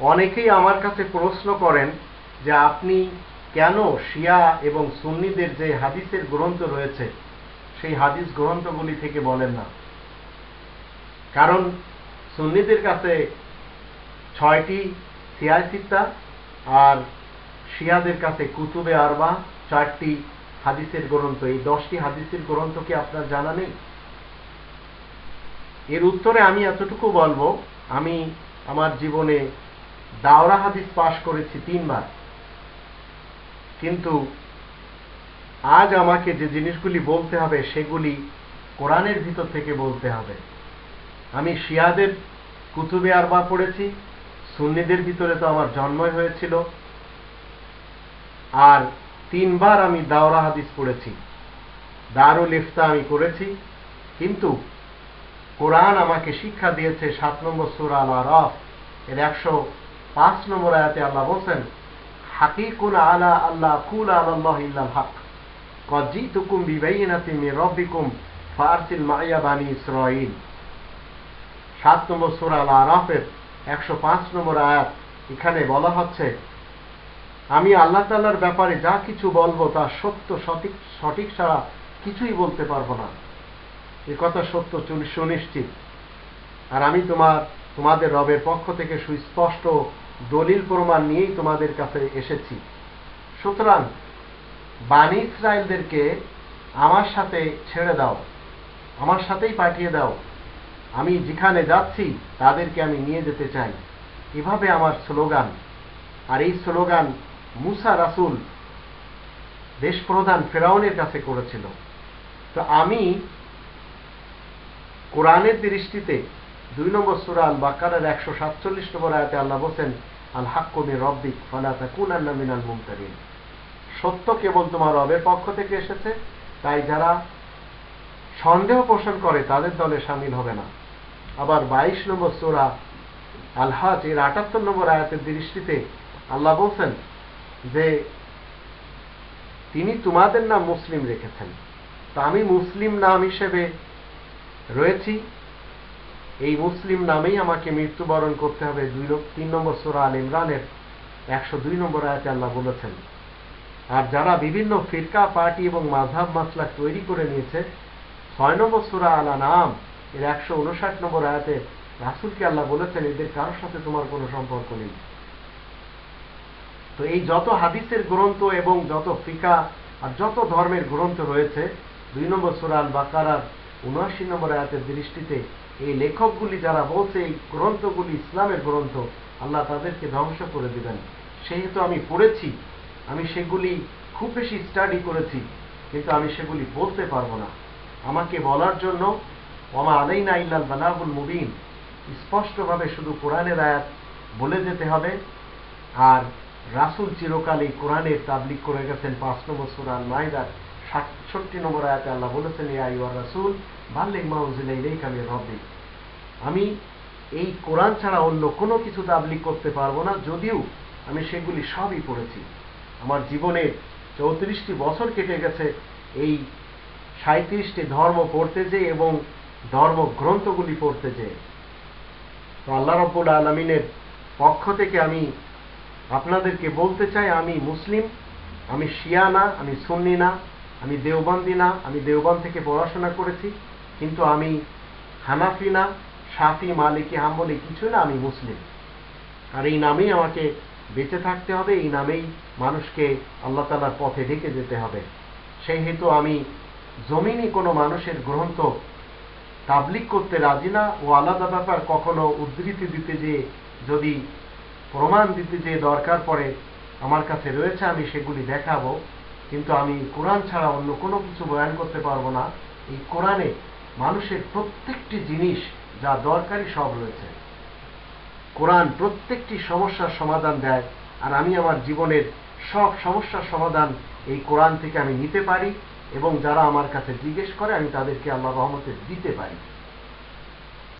অনেকেই আমার কাছে প্রশ্ন করেন যে আপনি কেন শিয়া এবং সুন্নিদের যে হাদিসের গ্রন্থ রয়েছে, সেই হাদিস গ্রন্থগুলি থেকে বলেন না। কারণ সুন্নিদের কাছে ছয়টি সিয়াসিত্তা আর শিয়াদের কাছে কুতুবে আরবা চারটি হাদিসের গ্রন্থ। এই দশটি হাদিসের গ্রন্থ কি আপনার জানা নেই? এর উত্তরে আমি এতটুকু বলব, আমি আমার জীবনে দাওরা হাদিস পাশ করেছি তিনবার। কিন্তু আজ আমাকে যে জিনিসগুলি বলতে হবে, সেগুলি কোরআনের ভিতর থেকে বলতে হবে। আমি শিয়াদের কুতুবে আরবা পড়েছি, সুন্নিদের ভিতরে তো আমার জন্মই হয়েছিল। আর তিনবার আমি দাওরা হাদিস পড়েছি। দারুল ইফতা আমি করেছি, কিন্তু কোরআন আমাকে শিক্ষা দিয়েছে সাত নম্বর সুরা আল আরফ এর একশো পাঁচ নম্বর আয়াতে আল্লাহ বলছেন, হাকিকুন আলা আল্লাহ কুল আল্লাহ ইল্লাল হক রব্বিকুম ফারসিল মাইয়া বানি ইসরাইল সাত নম্বর সুরা আল আরফের একশো পাঁচ নম্বর আয়াত এখানে বলা হচ্ছে, আমি আল্লাহ তাল্লার ব্যাপারে যা কিছু বলব তা সত্য, সঠিক সঠিক ছাড়া কিছুই বলতে পারব না। এ কথা সত্য সুনিশ্চিত। আর আমি তোমার, তোমাদের রবের পক্ষ থেকে সুস্পষ্ট দলিল প্রমাণ নিয়েই তোমাদের কাছে এসেছি। সুতরাং বাণী ইসরায়েলদেরকে আমার সাথে ছেড়ে দাও, আমার সাথেই পাঠিয়ে দাও। আমি যেখানে যাচ্ছি, তাদেরকে আমি নিয়ে যেতে চাই। এভাবে আমার স্লোগান। আর এই স্লোগান মুসা রাসুল দেশ প্রধান ফেরাউনের কাছে করেছিল। তো আমি কোরআনের দৃষ্টিতে দুই নম্বর সুরা আল বাকারের একশো সাতচল্লিশ নম্বর আয়াতে আল্লাহ বলছেন আল হাক্কুমি রব্বিক ফালাতা কুনান্না মিনাল মুমতারিন। সত্য কেবল তোমার রবের পক্ষ থেকে এসেছে, তাই যারা সন্দেহ পোষণ করে তাদের দলে সামিল হবে না। আবার বাইশ নম্বর সোরা আলহাজ, এর আটাত্তর নম্বর আয়াতের দৃষ্টিতে আল্লাহ বলছেন যে, তিনি তোমাদের নাম মুসলিম রেখেছেন। তা আমি মুসলিম নাম হিসেবে রয়েছি। এই মুসলিম নামেই আমাকে মৃত্যুবরণ করতে হবে। দুই তিন নম্বর সোরা আল ইমরানের একশো দুই নম্বর আয়াতে আল্লাহ বলেছেন, আর যারা বিভিন্ন ফিরকা, পার্টি এবং মাঝাব মাসলা তৈরি করে নিয়েছে, ছয় নম্বর সুরা আলা নাম এর একশো উনষাট নম্বর আয়াতে রাসুলকে আল্লাহ বলেছেন, এদের কারোর সাথে তোমার কোনো সম্পর্ক নেই। তো এই যত হাদিসের গ্রন্থ এবং যত ফিকা আর যত ধর্মের গ্রন্থ রয়েছে, দুই নম্বর সুরাল বাকারার উনআশি নম্বর আয়াতের দৃষ্টিতে এই লেখকগুলি যারা বলছে, এই গ্রন্থগুলি ইসলামের গ্রন্থ, আল্লাহ তাদেরকে ধ্বংস করে দিবেন। সেহেতু আমি পড়েছি, আমি সেগুলি খুব বেশি স্টাডি করেছি, কিন্তু আমি সেগুলি বলতে পারব না। আমাকে বলার জন্য, ওমা আলাইনা ইল্লাল বালাগুল মুবিন। স্পষ্টভাবে শুধু কোরআনের আয়াত বলে যেতে হবে। আর রাসুল চিরকাল এই কোরআনের তাবলিক করে গেছেন পাঁচ নম্বর সুরান মাইদার সাতষট্টি নম্বর আয়াতে আল্লাহ বলেছেন, ইয়া ইউর রাসুল বাল্লিক মাউজিলা ইলেই কামি আমি এই কোরআন ছাড়া অন্য কোনো কিছু তাবলিক করতে পারব না, যদিও আমি সেগুলি সবই পড়েছি। আমার জীবনে চৌত্রিশটি বছর কেটে গেছে, এই সাঁত্রিশটি ধর্ম পড়তে যে এবং ধর্ম গ্রন্থগুলি পড়তে যে তো আল্লাহ রব্বুল আলমিনের পক্ষ থেকে আমি আপনাদেরকে বলতে চাই, আমি মুসলিম, আমি শিয়া না, আমি সুন্নি না আমি দেওবন্দি না, আমি দেওবন্দ থেকে পড়াশোনা করেছি, কিন্তু আমি হানাফি না সাফি মালিকি, হাম্বলি কিছু না, আমি মুসলিম। আর এই নামেই আমাকে বেঁচে থাকতে হবে, এই নামেই মানুষকে আল্লাহ তালার পথে ডেকে যেতে হবে। সেই হেতু আমি জমিনই কোনো মানুষের গ্রন্থ তাবলিক করতে রাজি না, ও আলাদা ব্যাপার, কখনো উদ্ধৃতি দিতে যে, যদি প্রমাণ দিতে যে দরকার পড়ে, আমার কাছে রয়েছে, আমি সেগুলি দেখাবো। কিন্তু আমি কোরআন ছাড়া অন্য কোনো কিছু বয়ান করতে পারব না। এই কোরআনে মানুষের প্রত্যেকটি জিনিস যা দরকারি সব রয়েছে। কোরআন প্রত্যেকটি সমস্যার সমাধান দেয় আর আমি আমার জীবনের সব সমস্যার সমাধান এই কোরআন থেকে আমি নিতে পারি এবং যারা আমার কাছে জিজ্ঞেস করে আমি তাদেরকে আল্লাহ রহমতে দিতে পারি।